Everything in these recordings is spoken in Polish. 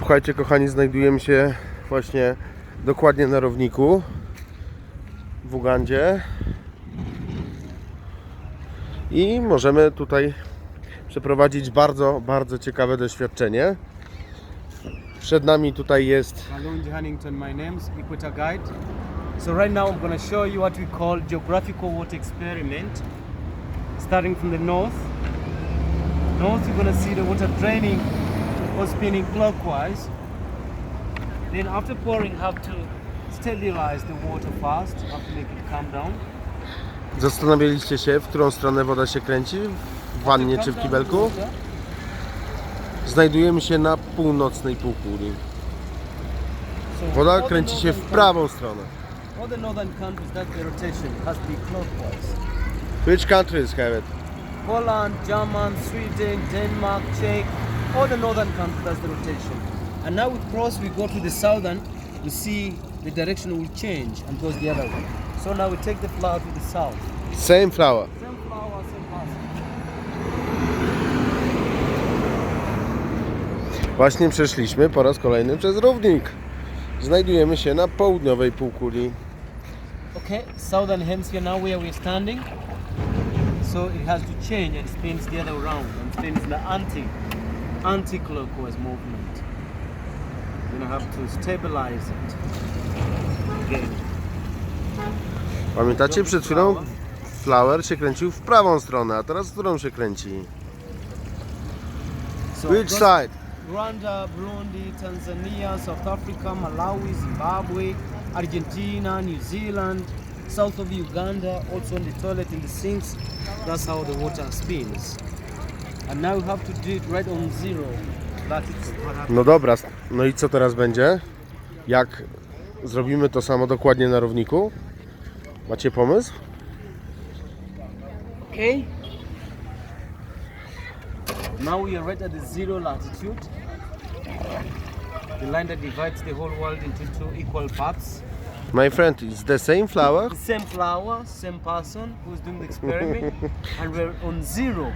Słuchajcie, kochani, znajdujemy się właśnie dokładnie na równiku w Ugandzie i możemy tutaj przeprowadzić bardzo, bardzo ciekawe doświadczenie. Przed nami tutaj jest Malunji Huntington, my name's Equator Guide. So right now I'm going to show you what we call geographical water experiment. Starting from the north. North you're going see the water draining or spinning clockwise. Then after pouring have to sterilize the water fast. Have to make it calm down. Zastanawialiście się, w którą stronę woda się kręci? W wannie czy w kibelku? Znajdujemy się na północnej półkuli. Woda kręci się w prawą stronę. countries- All the northern countries that the rotation has to be clockwise. Which countries have it? Holland, German, Sweden, Denmark, Czech, all the northern countries, that's the rotation. And now we cross, we go to the southern, we see the direction will change and goes the other way. So now we take the flower to the south. Same flower. Same flower, same person. Właśnie przeszliśmy po raz kolejny przez równik. Znajdujemy się na południowej półkuli. Okay, southern hemisphere now where we're standing. So it has to change and spins the other round and spins the anti anti-clockwise movement. You're gonna have to stabilize it. Again. Pamiętacie, przed chwilą flower się kręcił w prawą stronę, a teraz w którą się kręci? So Which side? Rwanda, Burundi, Tanzania, South Africa, Malawi, Zimbabwe, Argentina, New Zealand, south of Uganda, also in the toilet, in the sinks. That's how the water spins. And now we have to do it right on zero latitude. What happens? No dobra, no i co teraz będzie? Jak zrobimy to samo dokładnie na równiku? Macie pomysł? Okay. Now we are right at the zero latitude. The line that divides the whole world into two equal parts. My friend, it's the same flower? The same flower, same person who's doing the experiment, and we're on zero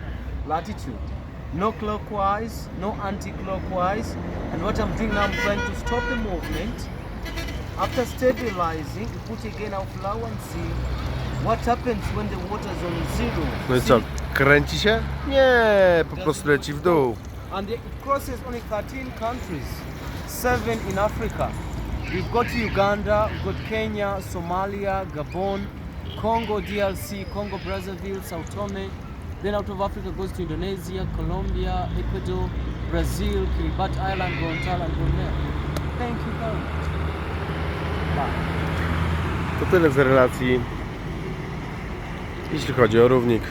latitude. No clockwise, no anti-clockwise. And what I'm doing now, I'm trying to stop the movement. After stabilizing, we put again our flower and see what happens when the water is on zero. No i See? co, kręci się? Nie, po prostu leci w dół. And it crosses only 13 countries, seven in Africa. We've got Uganda, we've got Kenya, Somalia, Gabon, Congo, DRC, Congo, Brazzaville, Sao Tome. Then out of Africa goes to Indonesia, Colombia, Ecuador, Brazil, Kiribati Island, Gontal, and Brunei. Thank you very much. Bye. To tyle z relacji, jeśli chodzi o równik.